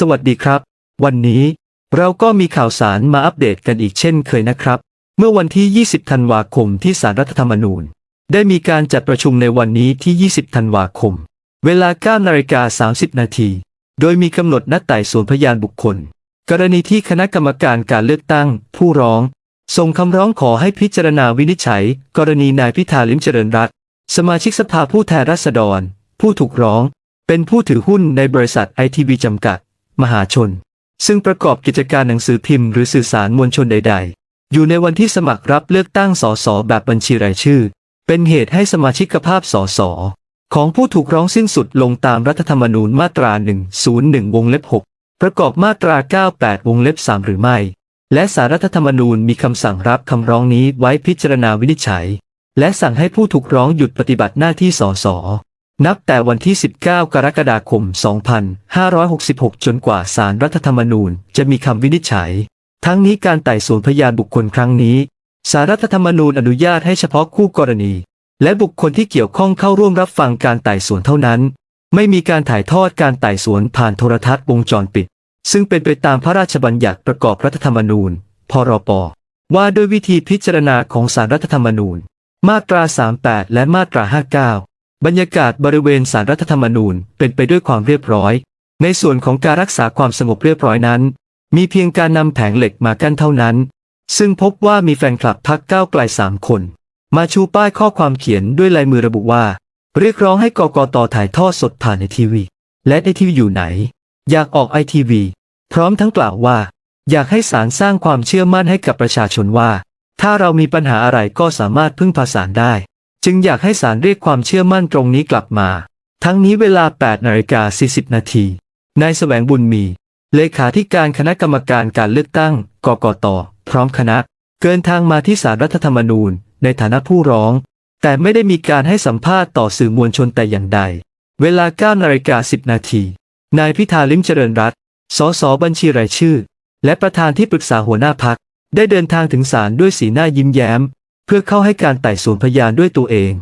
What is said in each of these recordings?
สวัสดีครับ วันนี้เราก็มีข่าวสารมาอัปเดตกันอีกเช่นเคยนะครับ เมื่อวันที่ 20 ธันวาคมที่สารรัฐธรรมนูญ ได้มีการจัดประชุมในวันนี้ที่ 20 ธันวาคม เวลา9นาฬิกา30 นาที โดยมีกำหนดนัดไต่สวนพยานบุคคล กรณีที่คณะกรรมการการเลือกตั้ง ผู้ร้อง ส่งคำร้องขอให้พิจารณาวินิจฉัย กรณีนายพิธาลิมเจริญรัตสมาชิกสภาผู้แทนราษฎร ผู้ถูกร้อง เป็นผู้ถือหุ้นในบริษัทไอทีวีจำกัด มหาชน ซึ่งประกอบกิจการหนังสือพิมพ์หรือสื่อสารมวลชนใด ๆ อยู่ในวันที่สมัครรับเลือกตั้งสสแบบบัญชีรายชื่อ เป็นเหตุให้สมาชิกภาพสสของผู้ถูกร้องสิ้นสุดลงตามรัฐธรรมนูญมาตรา 101 วงเล็บ 6 ประกอบมาตรา 98 วงเล็บ 3 หรือไม่ และสารรัฐธรรมนูญมีคำสั่งรับคำร้องนี้ไว้พิจารณาวินิจฉัย และสั่งให้ผู้ถูกร้องหยุดปฏิบัติหน้าที่สส นับแต่วันที่ 19 กรกฎาคม 2566 จนกว่าสารรัฐธรรมนูญจะมีคำวินิจฉัย ทั้งนี้การไต่สวนพยานบุคคลครั้งนี้ สารรัฐธรรมนูญอนุญาตให้เฉพาะคู่กรณี และบุคคลที่เกี่ยวข้องเข้าร่วมรับฟังการไต่สวนเท่านั้น ไม่มีการถ่ายทอดการไต่สวนผ่านโทรทัศน์วงจรปิด ซึ่งเป็นไปตามพระราชบัญญัติประกอบรัฐธรรมนูญ พรป ว่าด้วยวิธีพิจารณาของสารรัฐธรรมนูญ มาตรา 38 และมาตรา 59 บรรยากาศบริเวณสารรัฐธรรมนูญเป็นไปด้วยความเรียบร้อย ในส่วนของการรักษาความสงบเรียบร้อยนั้น มีเพียงการนำแผงเหล็กมากั้นเท่านั้น ซึ่งพบว่ามีแฟนคลับพักก้าวไกลสามคน มาชูป้ายข้อความเขียนด้วยลายมือระบุว่า เรียกร้องให้กกตถ่ายทอดสดผ่านในทีวี และในทีวีอยู่ไหน อยากออกไอทีวีพร้อมทั้งกล่าวว่า อยากให้ศาลสร้างความเชื่อมั่นให้กับประชาชนว่า ถ้าเรามีปัญหาอะไรก็สามารถพึ่งพาศาลได้ จึงอยากให้ศาลเรียกความเชื่อมั่นตรงนี้กลับมา ทั้งนี้เวลา 8นาฬิกา40 นาทีนายแสวงบุญมี เลขาธิการคณะกรรมการการเลือกตั้ง กกต พร้อมคณะ เกินทางมาที่สารรัฐธรรมนูญ ในฐานะผู้ร้อง แต่ไม่ได้มีการให้สัมภาษณ์ต่อสื่อมวลชนแต่อย่างใด เวลา9นาฬิกา10 นาทีนายพิธาลิมเจริญรัตสสบัญชีรายชื่อ และประธานที่ปรึกษาหัวหน้าพัก ได้เดินทางถึงศาลด้วยสีหน้ายิ้มแย้ม เพื่อเข้าให้การไต่สวนพยานด้วยตัวเอง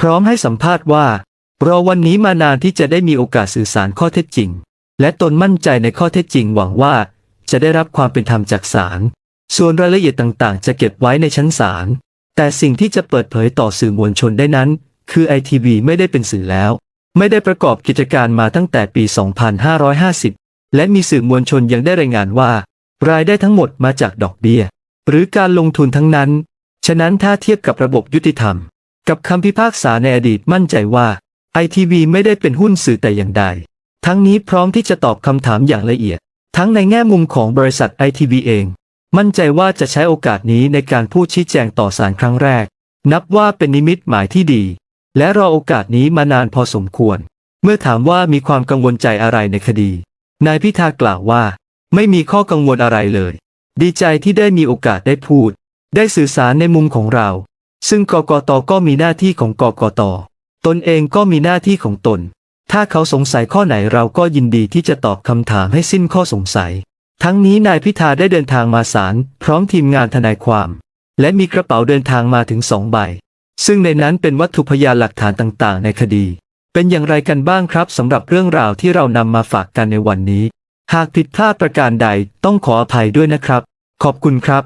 พร้อมให้สัมภาษณ์ว่า รอวันนี้มานานที่จะได้มีโอกาสสื่อสารข้อเท็จจริง และตนมั่นใจในข้อเท็จจริงหวังว่า จะได้รับความเป็นธรรมจากศาลส่วนรายละเอียดต่างๆ จะเก็บไว้ในชั้นศาลแต่สิ่งที่จะเปิดเผยต่อสื่อมวลชนได้นั้น คือไอทีวีไม่ได้เป็นสื่อแล้ว ไม่ได้ประกอบกิจการมาตั้งแต่ปี 2550 และมีสื่อมวลชนยังได้รายงานว่า รายได้ทั้งหมดมาจากดอกเบี้ย หรือการลงทุนทั้งนั้น ฉะนั้นถ้าเทียบกับระบบยุติธรรม กับคำพิพากษาในอดีตมั่นใจว่าไอทีวีไม่ได้เป็นหุ้นสื่อแต่อย่างใด ทั้งนี้พร้อมที่จะตอบคำถามอย่างละเอียด ทั้งในแง่มุมของบริษัทไอทีวีเอง มั่นใจว่าจะใช้โอกาสนี้ในการพูดชี้แจงต่อสารครั้งแรก นับว่าเป็นนิมิตหมายที่ดี และรอโอกาสนี้มานานพอสมควร เมื่อถามว่ามีความกังวลใจอะไรในคดี นายพิธากล่าวว่า ไม่มีข้อกังวลอะไรเลย ดีใจที่ได้มีโอกาสได้พูด ได้สื่อสารในมุมของเรา ซึ่งกกตก็มีหน้าที่ของกกต ตนเองก็มีหน้าที่ของตน ถ้าเขาสงสัยข้อไหนเราก็ยินดีที่จะตอบคำถามให้สิ้นข้อสงสัย ทั้งนี้นายพิธาได้เดินทางมาศาลพร้อมทีมงานทนายความ และมีกระเป๋าเดินทางมาถึงสองใบ ซึ่งในนั้นเป็นวัตถุพยานหลักฐานต่างๆ ในคดี เป็นอย่างไรกันบ้างครับสำหรับเรื่องราวที่เรานำมาฝากกันในวันนี้ หากผิดพลาดประการใดต้องขออภัยด้วยนะครับ ขอบคุณครับ